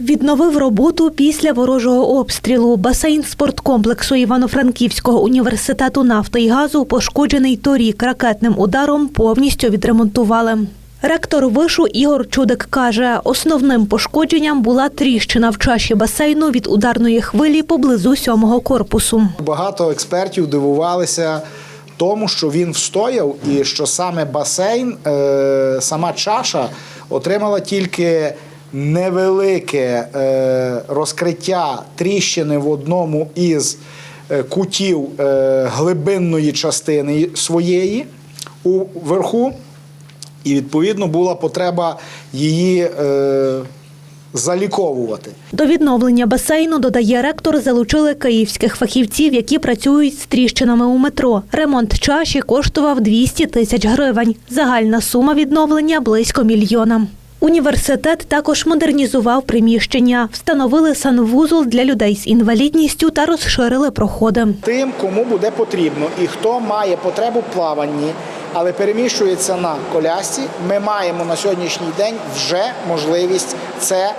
Відновив роботу після ворожого обстрілу. Басейн спорткомплексу Івано-Франківського університету нафти і газу, пошкоджений торік ракетним ударом, повністю відремонтували. Ректор вишу Ігор Чудик каже, основним пошкодженням була тріщина в чаші басейну від ударної хвилі поблизу сьомого корпусу. Багато експертів дивувалися тому, що він встояв, і що саме басейн, е, сама чаша отримала тільки невелике е, розкриття тріщини в одному із е, кутів е, глибинної частини своєї уверху. І відповідно була потреба її заліковувати. До відновлення басейну, додає ректор, залучили київських фахівців, які працюють з тріщинами у метро. Ремонт чаші коштував 200 тисяч гривень. Загальна сума відновлення – близько мільйона. Університет також модернізував приміщення, встановили санвузол для людей з інвалідністю та розширили проходи. тим, кому буде потрібно, і хто має потребу плаванні, але переміщується на колясці, ми маємо на сьогоднішній день вже можливість це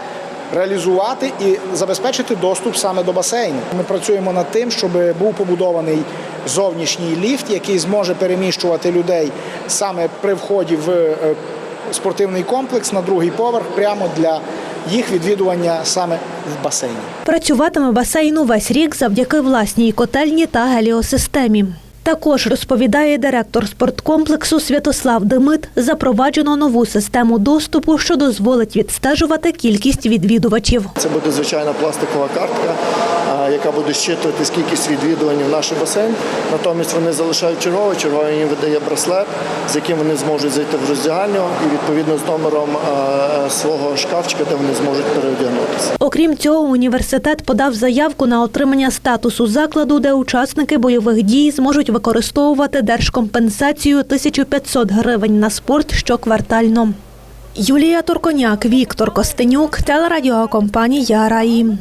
реалізувати і забезпечити доступ саме до басейну. Ми працюємо над тим, щоб був побудований зовнішній ліфт, який зможе переміщувати людей саме при вході в е, спортивний комплекс на другий поверх, прямо для їх відвідування саме в басейні. Працюватиме басейн увесь рік завдяки власній котельні та геліосистемі. Також розповідає директор спорткомплексу Святослав Демит, запроваджено нову систему доступу, що дозволить відстежувати кількість відвідувачів. Це буде звичайна пластикова картка, яка буде щитувати кількість відвідувань в наш басейн. Натомість вони залишають черговий, черговий їм видає браслет, з яким вони зможуть зайти в роздягальню і відповідно з номером свого шкафчика, де вони зможуть переодягнутися. Окрім цього, університет подав заявку на отримання статусу закладу, де учасники бойових дій зможуть використовувати держкомпенсацію 1500 гривень на спорт щоквартально. Юлія Турконяк, Віктор Костенюк, телерадіокомпанія Раї.